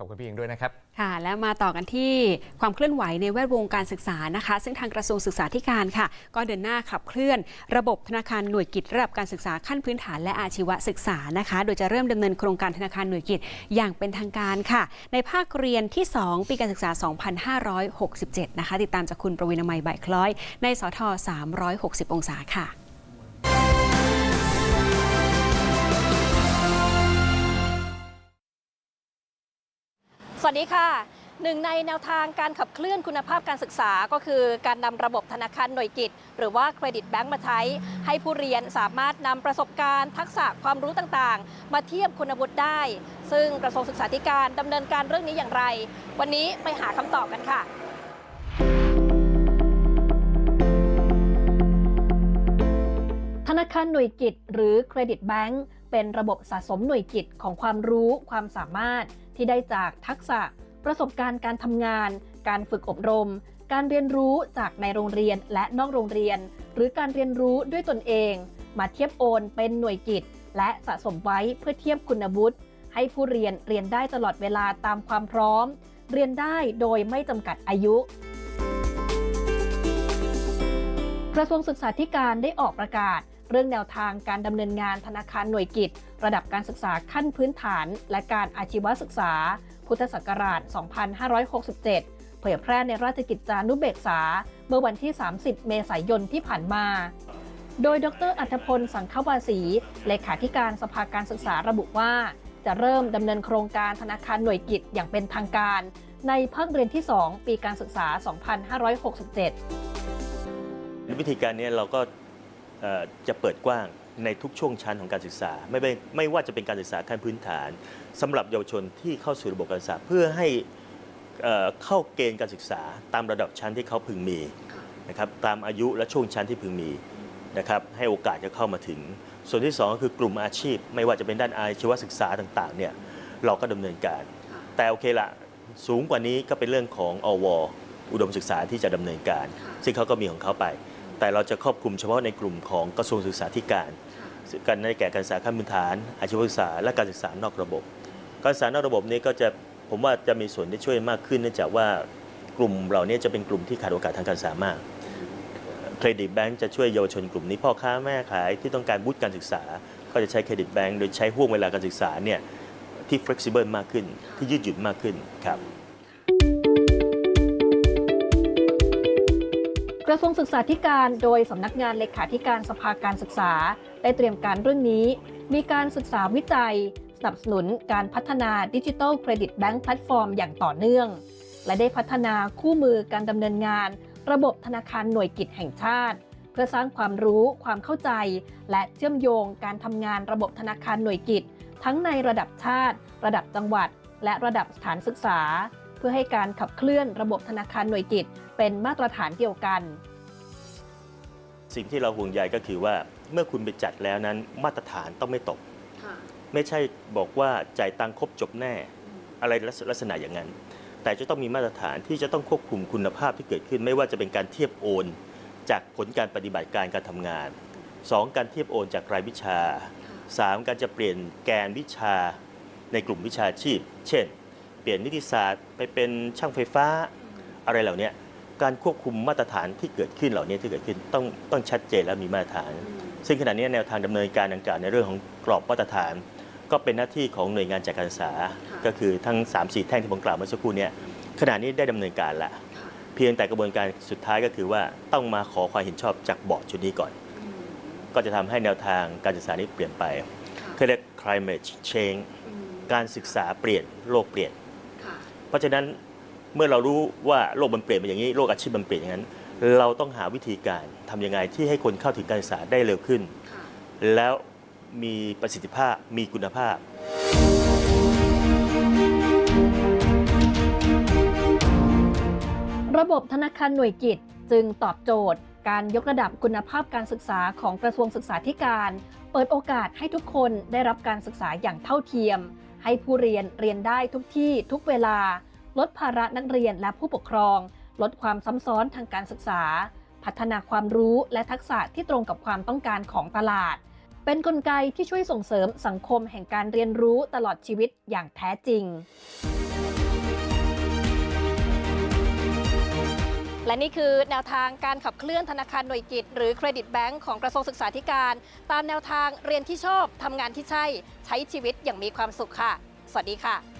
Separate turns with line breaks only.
ขอบคุณพี่ยิงด้วยนะครับ
ค่ะและมาต่อกันที่ความเคลื่อนไหวในแวดวงการศึกษานะคะ ซึ่งทางกระทรวงศึกษาธิการค่ะ ก็เดินหน้าขับเคลื่อน ระบบธนาคารหน่วยกิจระดับการศึกษาขั้นพื้นฐานและอาชีวศึกษานะคะ โดยจะเริ่มดำเนินโครงการธนาคารหน่วยกิจอย่างเป็นทางการค่ะ ในภาคเรียนที่ 2 ปีการศึกษา 2567 นะคะ ติดตามจากคุณประวินามัยใบคล้อย ในสท360 องศาค่ะ
สวัสดีค่ะหนึ่งในแนวทางการขับเคลื่อนคุณภาพการศึกษาก็คือการนำระบบธนาคารหน่วยกิจ หรือว่าเครดิตแบงก์มาใช้ ให้ผู้เรียนสามารถนำประสบการณ์ทักษะความรู้ต่างๆ มาเทียบคุณวุฒิได้ ซึ่งกระทรวงศึกษาธิการดำเนินการเรื่องนี้อย่างไร วันนี้ไปหาคำตอบกันค่ะธนาคารหน่วยกิจ หรือเครดิตแบงก์เป็นระบบสะสมหน่วยกิจของความรู้ความสามารถ ที่ได้จากทักษะ ประสบการณ์การทำงาน การฝึกอบรม การเรียนรู้จากในโรงเรียนและนอกโรงเรียน หรือการเรียนรู้ด้วยตนเอง มาเทียบโอนเป็นหน่วยกิจ และสะสมไว้เพื่อเทียบคุณวุฒิให้ผู้เรียนเรียนได้ตลอดเวลาตามความพร้อม เรียนได้โดยไม่จำกัดอายุกระทรวงศึกษาธิการได้ออกประกาศ เรื่องแนวทางการดำเนินงานธนาคารหน่วยกิจ ระดับการศึกษาขั้นพื้นฐาน และการอาชีวศึกษา พุทธศักราช 2567 เผยแพร่ในราชกิจจานุเบกษา เมื่อวันที่ 30 เมษายนที่ผ่านมา โดยดรอัธพล สังฆวาสีเลขาธิการสภาการศึกษาระบุว่า จะเริ่มดำเนินโครงการธนาคารหน่วยกิจอย่างเป็นทางการ ในภาคเรียนที่ 2 ปีการศึกษา 2567
วิธีการนี้เราก็จะเปิดกว้าง ในทุกช่วงชั้นของการศึกษา ไม่ไม่ไม่ว่าจะเป็นการศึกษาขั้นพื้นฐานสำหรับเยาวชนที่เข้าสู่ระบบการศึกษาเพื่อให้เอ่อเข้าเกณฑ์การศึกษาตามระดับชั้นที่เขาพึงมีนะครับตามอายุและช่วงชั้นที่พึงมีนะครับให้โอกาสจะเข้ามาถึง ส่วนที่สองก็คือกลุ่มอาชีพ ไม่ว่าจะเป็นด้านอาชีวศึกษาต่างๆเนี่ยเราก็ดำเนินการ แต่โอเคละสูงกว่านี้ก็เป็นเรื่องของอวอุดมศึกษาที่จะดำเนินการ ซึ่งเขาก็มีของเขาไป แต่เราจะครอบคลุมเฉพาะในกลุ่มของกระทรวงศึกษาธิการ การได้แก่การศึกษาขั้นพื้นฐาน อาชีวศึกษา และการศึกษานอกระบบ การศึกษานอกระบบนี้ก็จะผมว่าจะมีส่วนที่ช่วยมากขึ้นเนื่องจากว่ากลุ่มเหล่านี้จะเป็นกลุ่มที่ขาดโอกาสทางการศึกษามากเครดิตแบงก์จะช่วยเยาวชนกลุ่มนี้พ่อค้าแม่ขายที่ต้องการบุตการศึกษา ก็จะใช้เครดิตแบงก์โดยใช้ห่วงเวลาการศึกษาเนี่ยที่ flexible มากขึ้นที่ยืดหยุ่นมากขึ้นครับ
ระทรวงศึกษาธิการโดยสำนักงานเลขาธิการสภาการศึกษา ได้เตรียมการเรื่องนี้ มีการศึกษาวิจัย สนับสนุนการพัฒนาดิจิทัลเครดิตแบงก์แพลตฟอร์มอย่างต่อเนื่อง และได้พัฒนาคู่มือการดำเนินงาน ระบบธนาคารหน่วยกิจแห่งชาติ เพื่อสร้างความรู้ความเข้าใจ และเชื่อมโยงการทำงานระบบธนาคารหน่วยกิจ ทั้งในระดับชาติ ระดับจังหวัด และระดับสถานศึกษา เพื่อให้การขับเคลื่อนระบบธนาคารหน่วยกิจ เป็นมาตรฐานเดียวกัน
สิ่งที่เราห่วงใยก็คือว่าเมื่อคุณไปจัดแล้วนั้นมาตรฐานต้องไม่ตก ไม่ใช่บอกว่าจ่ายตังค์ครบจบแน่ อะไรลักษณะอย่างนั้น แต่จะต้องมีมาตรฐานที่จะต้องควบคุมคุณภาพที่เกิดขึ้น ไม่ว่าจะเป็นการเทียบโอน จากผลการปฏิบัติการการทำงาน 2. การเทียบโอนจากรายวิชา 3. การจะเปลี่ยนแกนวิชาในกลุ่มวิชาชีพ เช่น เปลี่ยนนิติศาสตร์ ไปเป็นช่างไฟฟ้าอะไรเหล่านี้การควบคุมมาตรฐานที่เกิดขึ้นเหล่านี้ที่เกิดขึ้นต้องต้องชัดเจนและมีมาตรฐาน ซึ่งขณะนี้แนวทางดำเนินการดังกล่าวในเรื่องของกรอบมาตรฐาน ก็เป็นหน้าที่ของหน่วยงานจัดการศึกษา ก็คือทั้ง 3 4 แท่งที่ผมกล่าวเมื่อสักครู่เนี้ขณะนี้ได้ดำเนินการละเพียงแต่กระบวนการสุดท้ายก็คือว่าต้องมาขอความเห็นชอบจากบอร์ดชุดนี้ก่อน ก็จะทำให้แนวทางการศึกษานี้เปลี่ยนไปเขาเรียก climate change การศึกษาเปลี่ยนโลกเปลี่ยน เพราะฉะนั้นเมื่อเรารู้ว่าโลกมันเปลี่ยนไปอย่างนี้โลกอาชีพมันเปลี่ยนอย่างนั้น เราต้องหาวิธีการทำยังไงที่ให้คนเข้าถึงการศึกษาได้เร็วขึ้น แล้วมีประสิทธิภาพมีคุณภาพ
ระบบธนาคารหน่วยกิจจึงตอบโจทย์ การยกระดับคุณภาพการศึกษาของกระทรวงศึกษาธิการ เปิดโอกาสให้ทุกคนได้รับการศึกษาอย่างเท่าเทียม ให้ผู้เรียนเรียนได้ทุกที่ทุกเวลา ลดภาระนักเรียนและผู้ปกครอง ลดความซ้ำซ้อนทางการศึกษา พัฒนาความรู้และทักษะที่ตรงกับความต้องการของตลาด เป็นนกลไกที่ช่วยส่งเสริมสังคมแห่งการเรียนรู้ตลอดชีวิตอย่างแท้จริง และนี่คือแนวทางการขับเคลื่อนธนาคารหน่วยกิจ หรือเครดิตแบงก์ของกระทรวงศึกษาธิการ ตามแนวทางเรียนที่ชอบทำงานที่ใช่ ใช้ชีวิตอย่างมีความสุขค่ะ สวัสดีค่ะ